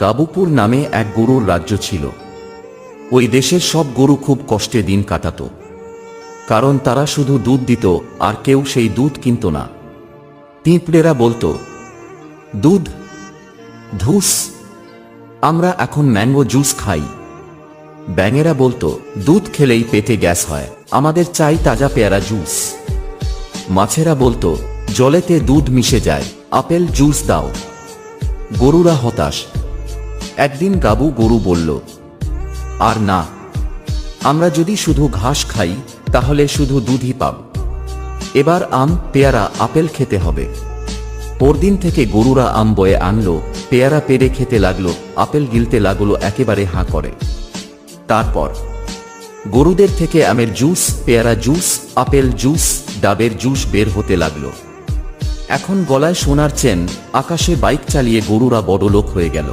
গাবুপুর নামে এক গরুর রাজ্য ছিল। ওই দেশের সব গরু খুব কষ্টে দিন কাটাত। কারণ তারা শুধু দুধ দিত, আর কেউ সেই দুধ কিনত না। পিঁপড়েরা বলতো, দুধ, ধুস, আমরা এখন ম্যাঙ্গো জুস খাই। ব্যাঙেরা বলতো, দুধ খেলেই পেটে গ্যাস হয়, আমাদের চাই তাজা পেয়ারা জুস। মাছেরা বলতো, জলেতে দুধ মিশে যায়, আপেল জুস দাও। গরুরা হতাশ একদিন গাবু গরু বলল, আর না, আমরা যদি শুধু ঘাস খাই, তাহলে শুধু দুধই পাব। এবার আম, পেয়ারা, আপেল খেতে হবে। পরদিন থেকে গরুরা আম বয়ে আনলো, পেয়ারা পেরে খেতে লাগল, আপেল গিলতে লাগল, একেবারে হাঁ করে। তারপর গরুদের থেকে আমের জুস, পেয়ারা জুস, আপেল জুস, ডাবের জুস বের হতে লাগল। এখন গলায় সোনার চেন, আকাশে বাইক চালিয়ে গরুরা বড়লোক হয়ে গেল।